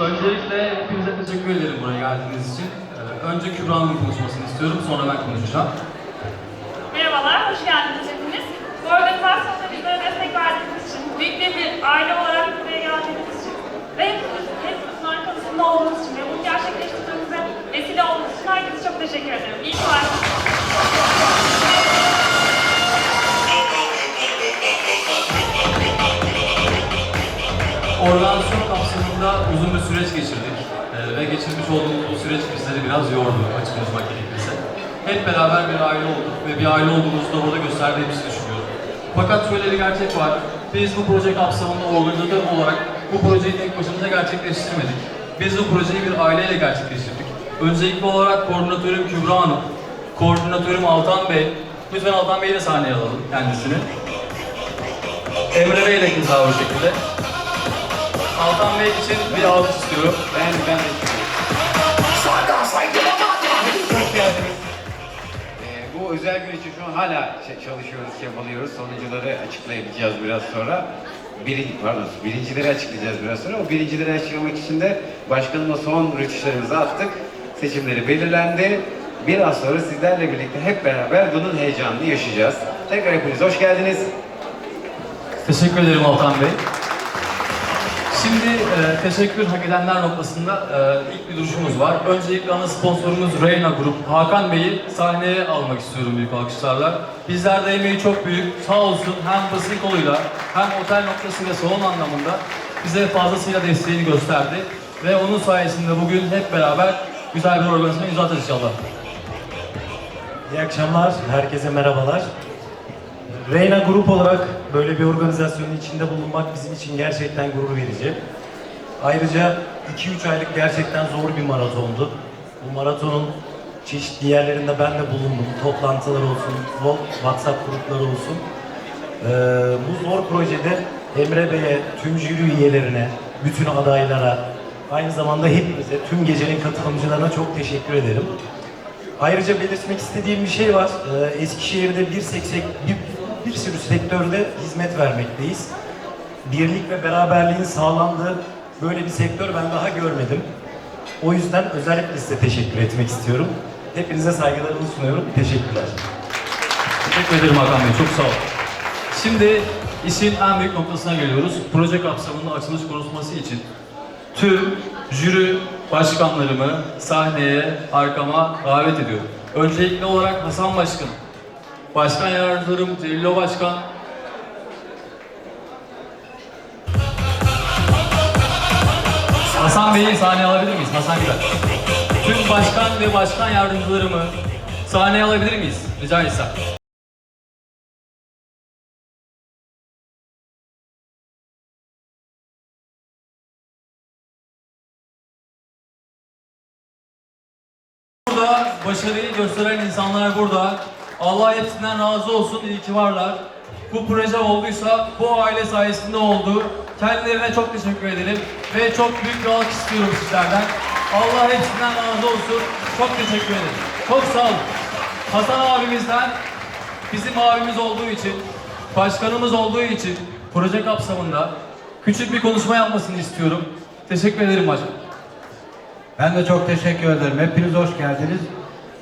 Öncelikle hepinize teşekkür ederim buraya geldiğiniz için. Ee, Önce Kübra'nın konuşmasını istiyorum, sonra ben konuşacağım. Merhabalar, hoş geldiniz hepiniz. Bu organizasyonda bizlere destek verdiğiniz için, büyük bir aile olarak buraya geldiğiniz için ve hepiniz, hepinizin arkasında olduğunuz için ve bunu gerçekleştirmemize vesile olduğunuz için herkese çok teşekkür ederim. İyi ki varsınız. Organizasyon kapsamında uzun bir süreç geçirdik. Ee, ve geçirmiş olduğumuz bu süreç bizleri biraz yordu açık konuşmak gerekirse. Hep beraber bir aile olduk ve bir aile olduğumuzu da burada gösterdiğimizi düşünüyorum. Fakat şöyle bir gerçek var. Biz bu proje kapsamında organizatör olarak bu projeyi tek başımıza gerçekleştirmedik. Biz bu projeyi bir aileyle gerçekleştirdik. Öncelikli olarak koordinatörüm Kübra Hanım, koordinatörüm Altan Bey, lütfen Altan Bey'i de sahneye alalım kendisini. Emre Bey de keza o şekilde. Altan Bey için bir alkış istiyorum. Ben ben. Ee, bu özel gün için şu an hala çalışıyoruz, çabalıyoruz. Sonucuları açıklayacağız biraz sonra. Birinci, pardon, birincileri açıklayacağız biraz sonra. O birincileri açıklamak için de başkanıma son rötuşlarımızı attık. Seçimleri belirlendi. Biraz sonra sizlerle birlikte hep beraber bunun heyecanını yaşayacağız. Tekrar hepiniz hoş geldiniz. Teşekkür ederim Altan Bey. Şimdi e, teşekkür hak edenler noktasında e, ilk bir duruşumuz var. Öncelikle ana sponsorumuz Reyna Grup. Hakan Bey'i sahneye almak istiyorum büyük alkışlarla. Bizler de emeği çok büyük. Sağ olsun hem basın koluyla hem otel noktası ve salon anlamında bize fazlasıyla desteğini gösterdi. Ve onun sayesinde bugün hep beraber güzel bir organizasyon imza inşallah. İyi akşamlar, herkese merhabalar. Reyna Grup olarak böyle bir organizasyonun içinde bulunmak bizim için gerçekten gurur verici. Ayrıca 2-3 aylık gerçekten zor bir maratondu. Bu maratonun çeşitli yerlerinde ben de bulundum. Toplantılar olsun, WhatsApp grupları olsun. Ee, bu zor projede Emre Bey'e, tüm jüri üyelerine, bütün adaylara, aynı zamanda hepimize, tüm gecenin katılımcılarına çok teşekkür ederim. Ayrıca belirtmek istediğim bir şey var. Ee, Eskişehir'de bir, seksek, bir, sürü sektörde hizmet vermekteyiz. Birlik ve beraberliğin sağlandığı böyle bir sektör ben daha görmedim. O yüzden özellikle size teşekkür etmek istiyorum. Hepinize saygılarımı sunuyorum. Teşekkürler. Teşekkür ederim Hakan Bey, çok sağ olun. Şimdi işin en büyük noktasına geliyoruz. Proje kapsamında açılış konuşması için tüm jüri başkanlarımı sahneye, arkama davet ediyorum. Öncelikli olarak Hasan Başkan, Başkan Yardımcılarım Celilo Başkan, Hasan Bey'i sahneye alabilir miyiz? Hasan Güler. Tüm başkan ve başkan yardımcılarımı sahneye alabilir miyiz? Rica etsem. Burada başarıyı gösteren insanlar burada. Allah hepsinden razı olsun. İyi ki varlar. Bu proje olduysa bu aile sayesinde oldu. Kendilerine çok teşekkür edelim ve çok büyük bir alkış istiyorum sizlerden. Allah hepsinden razı olsun. Çok teşekkür ederim. Çok sağ olun. Hasan abimizden bizim abimiz olduğu için, başkanımız olduğu için proje kapsamında küçük bir konuşma yapmasını istiyorum. Teşekkür ederim başkanım. Ben de çok teşekkür ederim. Hepiniz hoş geldiniz.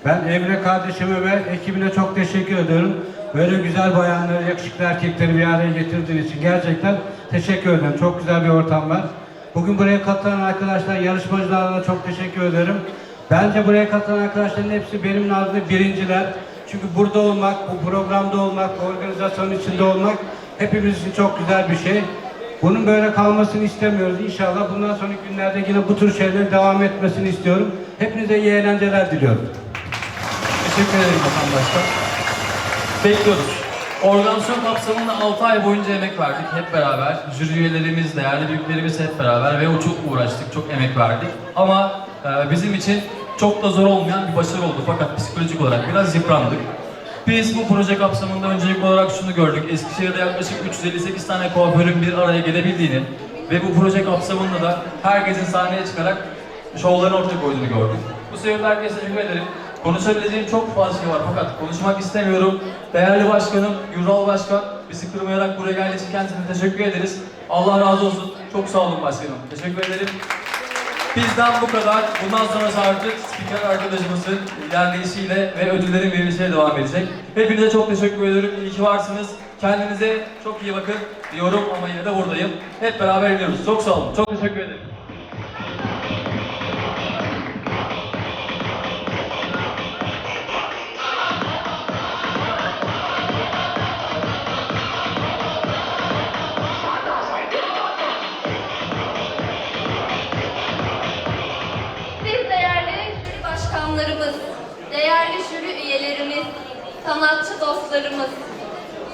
Ben Emre kardeşime ve ekibine çok teşekkür ediyorum. Böyle güzel bayanları, yakışıklı erkekleri bir araya getirdiğiniz için gerçekten teşekkür ederim. Çok güzel bir ortam var. Bugün buraya katılan arkadaşlar, yarışmacılara da çok teşekkür ederim. Bence buraya katılan arkadaşların hepsi benim nazlı birinciler. Çünkü burada olmak, bu programda olmak, organizasyonun içinde olmak hepimiz için çok güzel bir şey. Bunun böyle kalmasını istemiyoruz. İnşallah bundan sonraki günlerde yine bu tür şeylerin devam etmesini istiyorum. Hepinize iyi eğlenceler diliyorum. Teşekkür ederim Hasan Başkan. Bekliyoruz. Organizasyon kapsamında 6 ay boyunca emek verdik hep beraber. Jüri üyelerimiz, değerli büyüklerimiz hep beraber ve o çok uğraştık, çok emek verdik. Ama e, bizim için çok da zor olmayan bir başarı oldu fakat psikolojik olarak biraz yıprandık. Biz bu proje kapsamında öncelikli olarak şunu gördük. Eskişehir'de yaklaşık 358 tane kuaförün bir araya gelebildiğini ve bu proje kapsamında da herkesin sahneye çıkarak şovlarını ortaya koyduğunu gördük. Bu sebeple herkese teşekkür. Konuşabileceğim çok fazla şey var fakat konuşmak istemiyorum. Değerli başkanım, Yural Başkan bizi kırmayarak buraya geldiği için kendisine teşekkür ederiz. Allah razı olsun. Çok sağ olun başkanım. Teşekkür ederim. Bizden bu kadar. Bundan sonrası artık spiker arkadaşımızın ilerleyişiyle ve ödüllerin verilişiyle devam edecek. Hepinize çok teşekkür ederim. İyi ki varsınız. Kendinize çok iyi bakın diyorum ama yine de buradayım. Hep beraber gidiyoruz. Çok sağ olun. Çok teşekkür ederim. Değerli jüri üyelerimiz, sanatçı dostlarımız,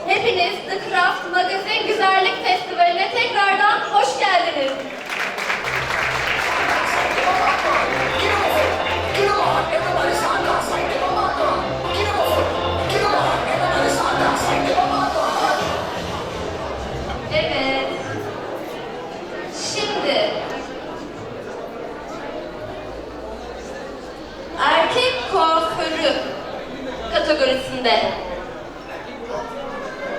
hepiniz The Craft Magazine Güzellik Festivali'ne tekrardan hoş geldiniz. Evet.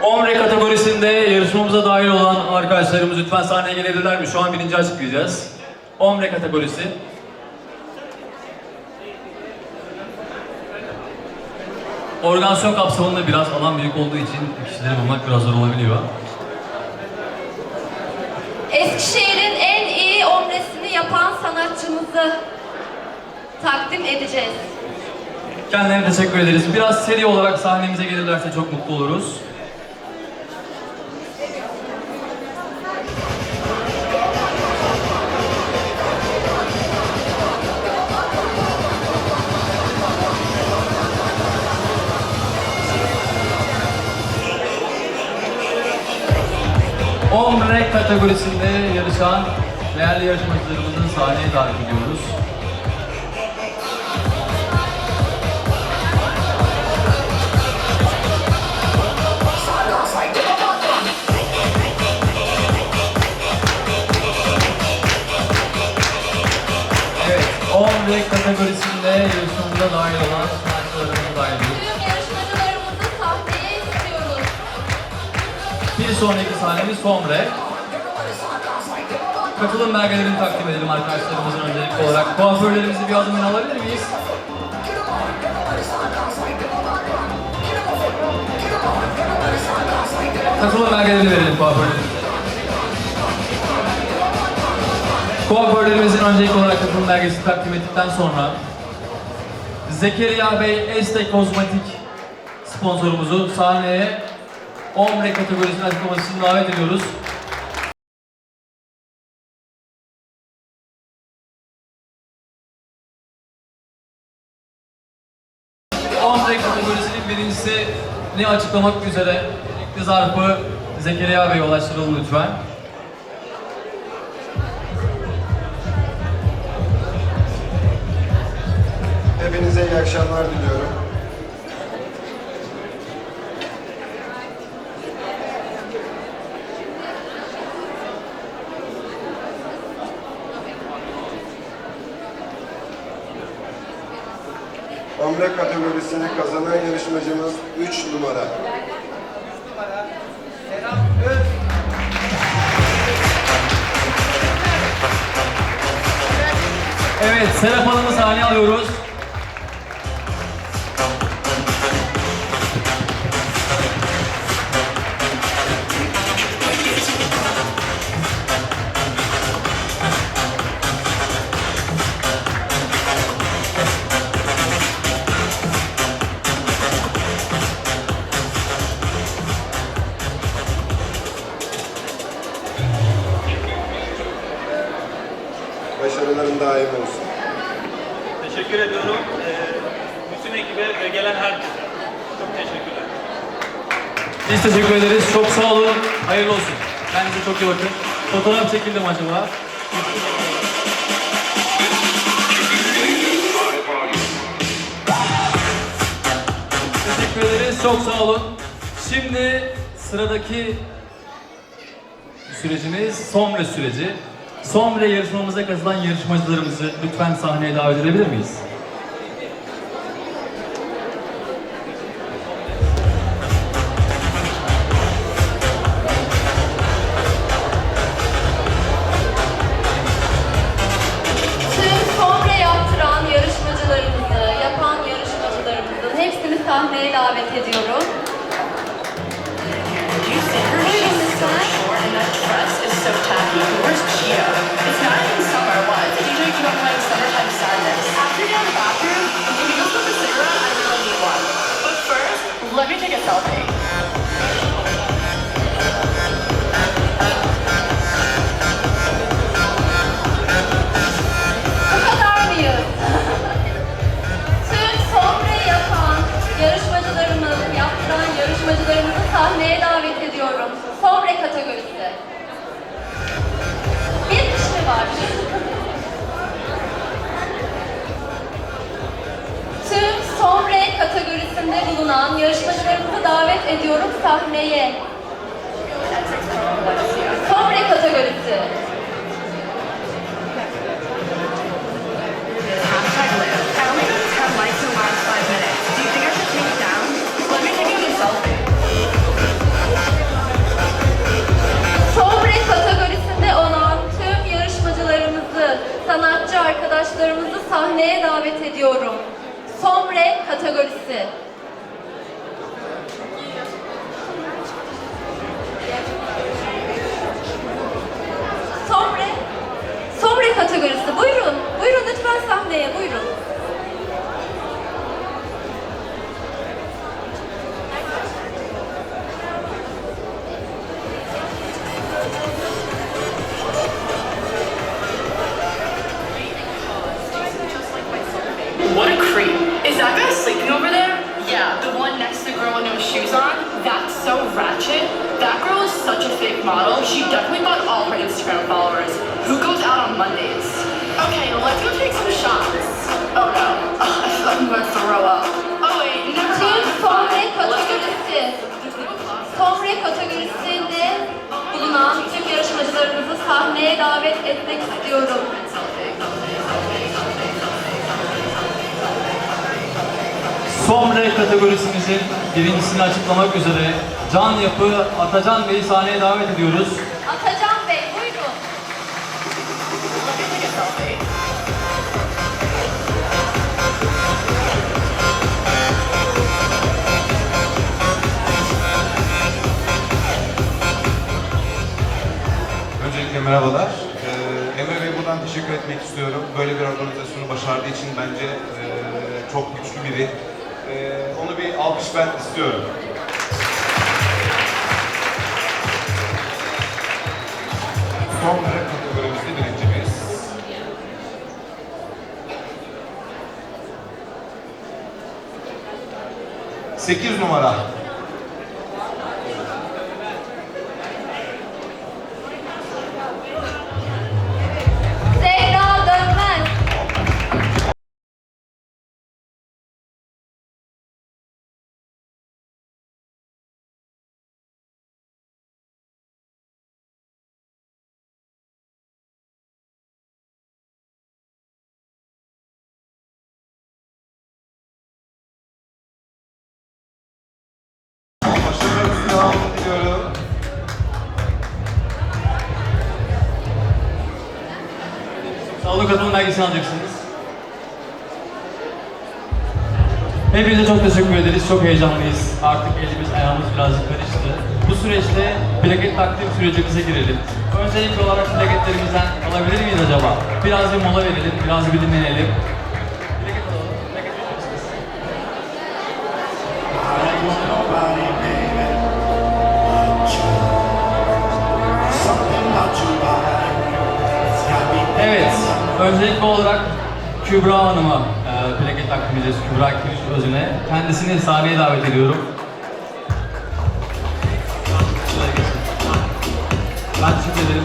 Omre kategorisinde yarışmamıza dahil olan arkadaşlarımız lütfen sahneye gelebilirler mi? Şu an birinci açıklayacağız. Omre kategorisi. Organizasyon kapsamında biraz alan büyük olduğu için kişileri bulmak biraz zor olabiliyor. Eskişehir'in en iyi omresini yapan sanatçımızı takdim edeceğiz. Kendilerine teşekkür ederiz. Biraz seri olarak sahnemize gelirlerse çok mutlu oluruz. Kategorisinde yarışan değerli yarışmacılarımızın sahneye davet ediyoruz. Evet, 10 renk kategorisinde yarışmamıza dahil olan sanatçılarımızı dahil ediyoruz. Tüm yarışmacılarımızı sahneye istiyoruz. Bir sonraki sahnemiz Somre. Katılım belgelerini takdim edelim arkadaşlarımızın öncelikli olarak. Kuaförlerimizi bir adımını alabilir miyiz? Katılım belgelerini verelim kuaförlerimize. Kuaförlerimizin öncelikli olarak katılım belgesi takdim ettikten sonra Zekeriya Bey Este Kozmetik sponsorumuzu sahneye Omre kategorisinin açıklaması için davet ediyoruz. Ne açıklamak üzere öncelikle zarfı Zekeriya Bey'e ulaştıralım lütfen. Hepinize iyi akşamlar diliyorum. Omle kategorisini kazanan yarışmacımız 3 numara. Evet, Serap Hanım'ı sahneye alıyoruz. Başarıların daim olsun. Teşekkür ediyorum. Ee, bütün ekibe ve gelen herkese. Çok teşekkürler. Biz teşekkür ederiz. Çok sağ olun. Hayırlı olsun. Kendinize çok iyi bakın. Fotoğraf çekildim acaba. Teşekkür ederiz. Çok sağ olun. Şimdi sıradaki sürecimiz Somre süreci. Somre yarışmamıza katılan yarışmacılarımızı lütfen sahneye davet edebilir miyiz? Tüm sombre kadar mıyız? Tüm sombre yapan yarışmacılarımız, yaptıran yarışmacılarımızı sahneye davet ediyorum. Sombre kategorisi. Take you a selfie. Sombre kategorisinde olan tüm yarışmacılarımızı, sanatçı arkadaşlarımızı sahneye davet ediyorum. Sombre kategorisi. Sahneye davet etmek istiyorum. Somre kategorisimizin birincisini açıklamak üzere Can Yapı Atacan Bey'i sahneye davet ediyoruz. Merhabalar. Ee, Emre Bey buradan teşekkür etmek istiyorum. Böyle bir organizasyonu başardığı için bence e, çok güçlü biri. Ee, onu bir alkış ben istiyorum. Son rap kategorimizde birincimiz. Sekiz numara. Belgesini alacaksınız. Hepinize çok teşekkür ederiz. Çok heyecanlıyız. Artık elimiz ayağımız birazcık karıştı. Bu süreçte plaket takdim sürecimize girelim. Öncelikli olarak plaketlerimizden alabilir miyiz acaba? Biraz bir mola verelim, biraz bir dinlenelim. Öncelikli olarak Kübra Hanım'a, e, plaket aktivitesi Kübra Aktivist Özü'ne kendisini sahneye davet ediyorum. Ben teşekkür ederim.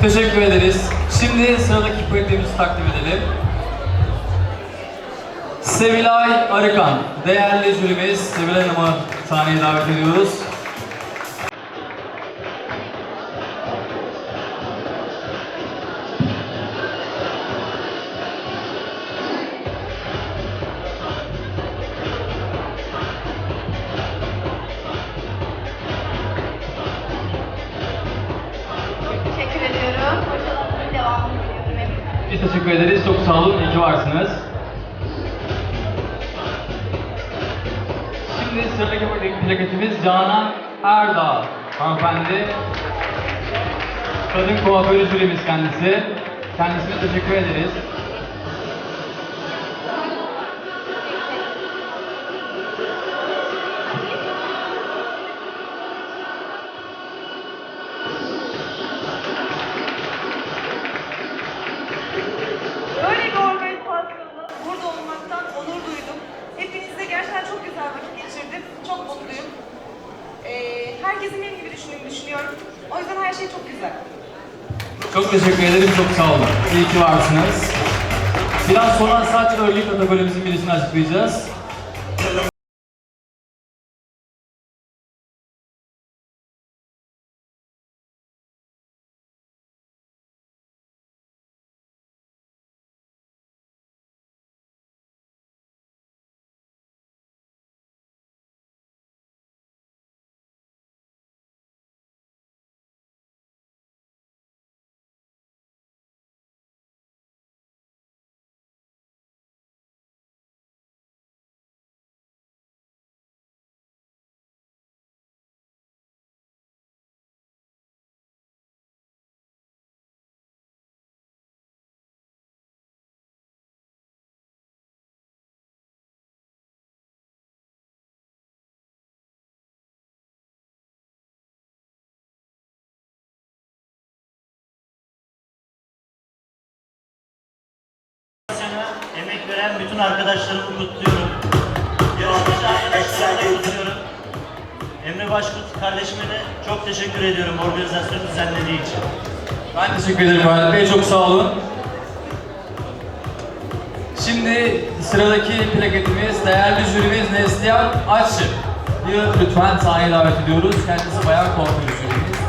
Teşekkür ederiz. Şimdi sıradaki plaketimiz'i takdim edelim. Sevilay Arıkan, değerli jürimiz Sevilay Hanım'ı sahneye davet ediyoruz. Biz teşekkür ederiz. Çok sağ olun. İyi ki varsınız. Şimdi sıradaki plaketimiz Canan Erdağ. Hanımefendi. Kadın kuaförü jürimiz kendisi. Kendisine teşekkür ederiz. Her şey çok güzel. Çok teşekkür ederim. Çok sağ olun. İyi ki varsınız. Biraz sonra saç örgü kategorimizin birisini açıklayacağız. Veren bütün arkadaşlarımı kutluyorum. Yarışmacı arkadaşlarımı kutluyorum. Emre Başkut kardeşime de çok teşekkür ediyorum organizasyonu düzenlediği için. Ben teşekkür ederim Halit Bey. Çok sağ olun. Şimdi sıradaki plaketimiz değerli jürimiz Neslihan Açı. Lütfen sahneye davet ediyoruz. Kendisi bayağı kuaförü jürimiz.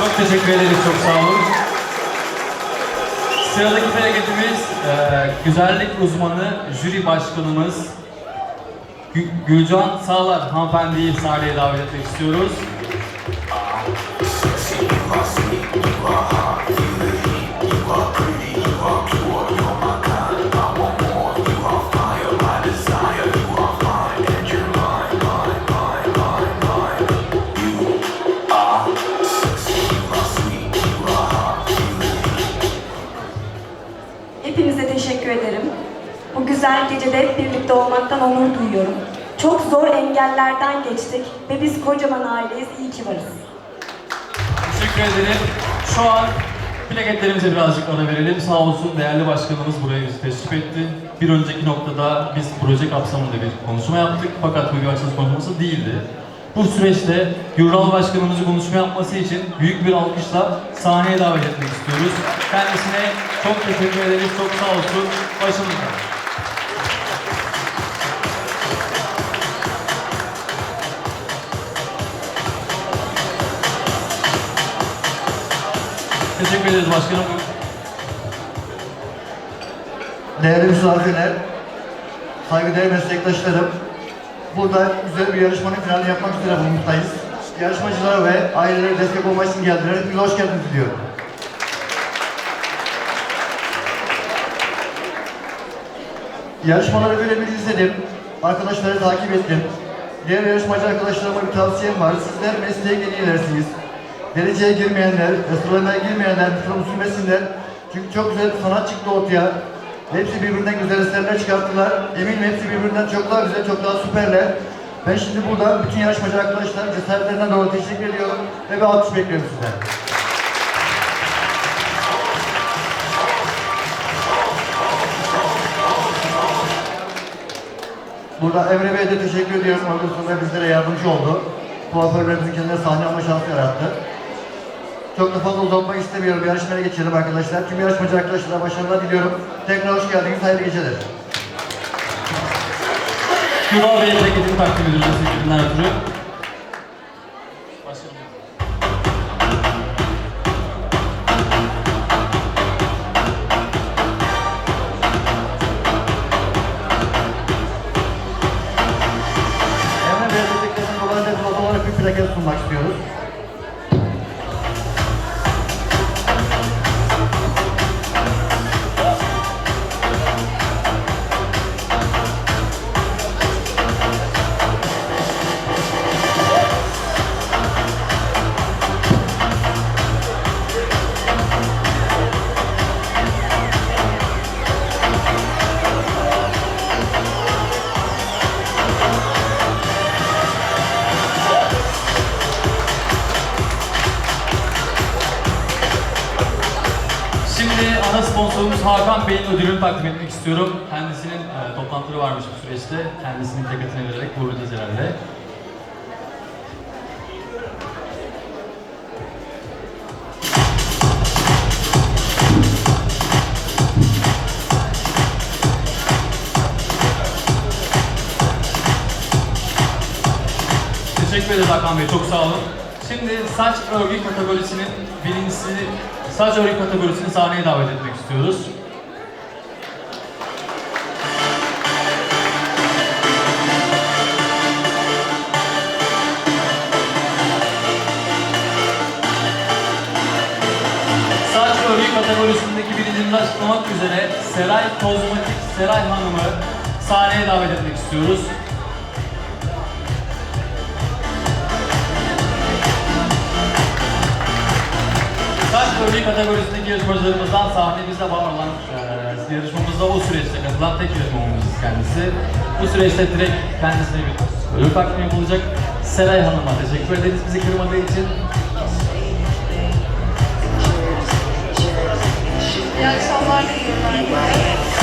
Çok teşekkür ederiz, çok sağ olun. Sıradaki plaketimiz e, güzellik uzmanı, jüri başkanımız Gü- Gülcan Sağlar hanımefendiyi sahneye davet etmek istiyoruz. Hep birlikte olmaktan onur duyuyorum. Çok zor engellerden geçtik ve biz kocaman aileyiz. İyi ki varız. Teşekkür ederim. Şu an plaketlerimize birazcık ara verelim. Sağ olsun değerli başkanımız buraya bizi teşrif etti. Bir önceki noktada biz proje kapsamında bir konuşma yaptık fakat bu bir açılış konuşması değildi. Bu süreçte Yural Başkanımızı konuşma yapması için büyük bir alkışla sahneye davet etmek istiyoruz. Kendisine çok teşekkür ederiz. Çok sağ olsun. Başımızda. Teşekkür ederiz başkanım. Değerli misafirler, saygıdeğer meslektaşlarım, burada güzel bir yarışmanın finalini yapmak üzere bulunmaktayız. Yarışmacılara ve ailelere destek olmak için geldiler. Hepinize hoş geldiniz diliyorum. Yarışmaları böyle bir izledim. Arkadaşları takip ettim. Diğer yarışmacı arkadaşlarıma bir tavsiyem var. Sizler mesleğe yeni ilersiniz. Dereceye girmeyenler, restorana girmeyenler lütfen sürmesinler. Çünkü çok güzel bir sanat çıktı ortaya. Hepsi birbirinden güzel eserler çıkarttılar. Eminim hepsi birbirinden çok daha güzel, çok daha süperler. Ben şimdi burada bütün yarışmacı arkadaşlar cesaretlerinden dolayı teşekkür ediyorum ve bir alkış bekliyorum sizden. Burada Emre Bey'e de teşekkür ediyorum. Organizasyonda bizlere yardımcı oldu. Kuaförlerimizin kendine sahne alma şansı yarattı. Çok da fazla uzatmak istemiyorum. Yarışmaya geçelim arkadaşlar. Tüm yarışmacı arkadaşlara başarılar diliyorum. Tekrar hoş geldiniz. Hayırlı geceler. Kübra Bey'e ceketini takdim ediyoruz teşekkürler ötürü. Ana sponsorumuz Hakan Bey'in ödülünü takdim etmek istiyorum. Kendisinin e, toplantıları varmış bu süreçte. Kendisinin plaketini vererek uğurlayacağız herhalde. Teşekkür ederiz Hakan Bey, çok sağ olun. Şimdi saç örgü kategorisinin birincisi, saç örgü kategorisini sahneye davet etmek istiyoruz. Saç örgü kategorisindeki birinciliğini açıklamak üzere Seray Kozmetik Seray Hanım'ı sahneye davet etmek istiyoruz. Örneği kategorisindeki yarışmacılarımızdan sahnemizde var olan eee yarışmamızda o süreçte katılan tek yarışmacımız kendisi. Bu süreçte direkt kendisine bir ödül takdim yapılacak. Seray Hanım'a teşekkür ederiz bizi kırmadığı için. İyi akşamlar diliyorum.